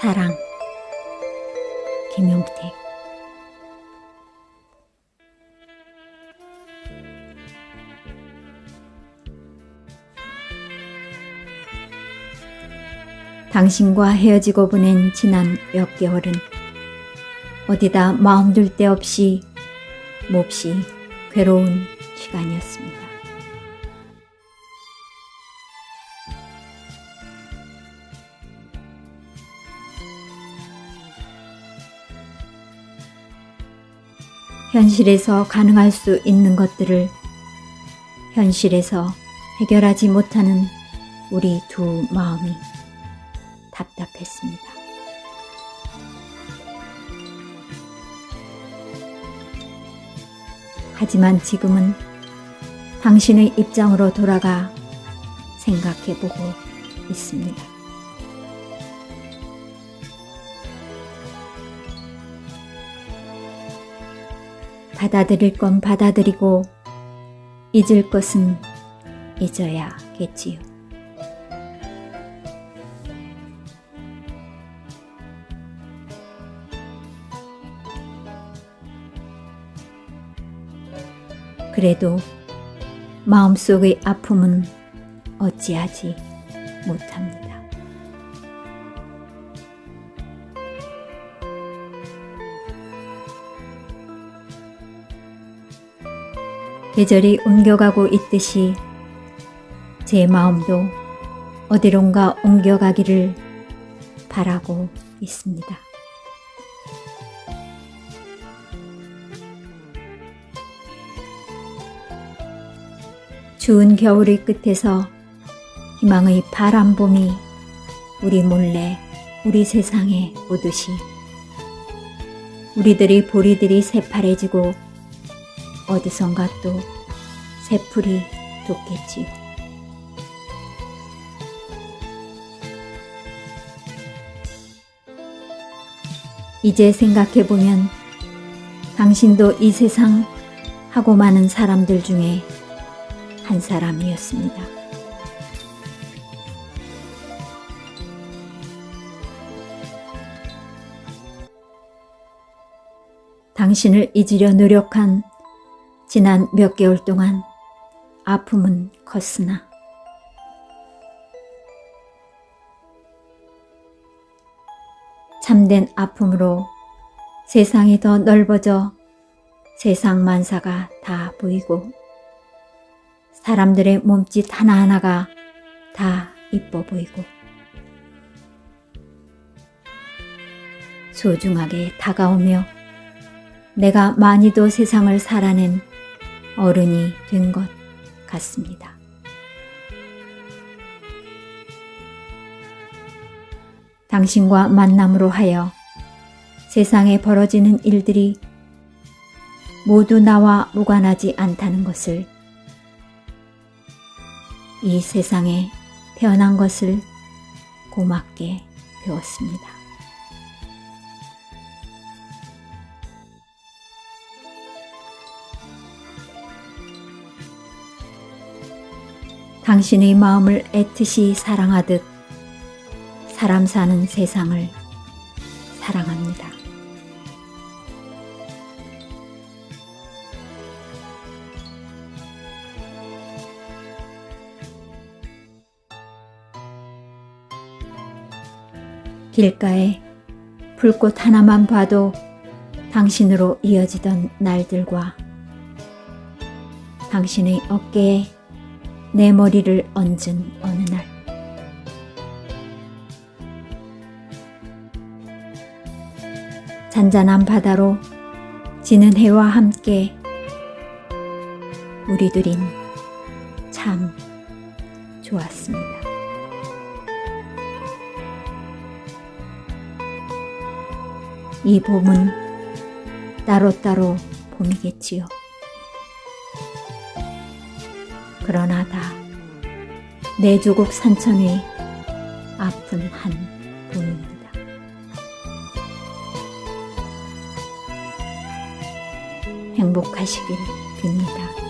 사랑 김용택 당신과 헤어지고 보낸 지난 몇 개월은 어디다 마음 둘 데 없이 몹시 괴로운 시간이었습니다. 현실에서 가능할 수 있는 것들을 현실에서 해결하지 못하는 우리 두 마음이 답답했습니다. 하지만 지금은 당신의 입장으로 돌아가 생각해 보고 있습니다. 받아들일 건 받아들이고 잊을 것은 잊어야겠지요. 그래도 마음속의 아픔은 어찌하지 못합니다. 계절이 옮겨가고 있듯이 제 마음도 어디론가 옮겨가기를 바라고 있습니다. 추운 겨울의 끝에서 희망의 파란 봄이 우리 몰래 우리 세상에 오듯이 우리들의 보리들이 새파래지고 어디선가 또 새풀이 돋겠지요. 이제 생각해보면 당신도 이 세상 하고 많은 사람들 중에 한 사람이었습니다. 당신을 잊으려 노력한 지난 몇 개월 동안 아픔은 컸으나 참된 아픔으로 세상이 더 넓어져 세상 만사가 다 보이고 사람들의 몸짓 하나하나가 다 이뻐 보이고 소중하게 다가오며 내가 많이도 세상을 살아낸 어른이 된 것 같습니다. 당신과 만남으로 하여 세상에 벌어지는 일들이 모두 나와 무관하지 않다는 것을 이 세상에 태어난 것을 고맙게 배웠습니다. 당신의 마음을 애틋이 사랑하듯 사람 사는 세상을 사랑합니다. 길가에 불꽃 하나만 봐도 당신으로 이어지던 날들과 당신의 어깨에 내 머리를 얹은 어느 날 잔잔한 바다로 지는 해와 함께 우리들인 참 좋았습니다. 이 봄은 따로따로 봄이겠지요. 그러나 다 내 조국 산천의 아픈 한 봄입니다. 행복하시길 빕니다.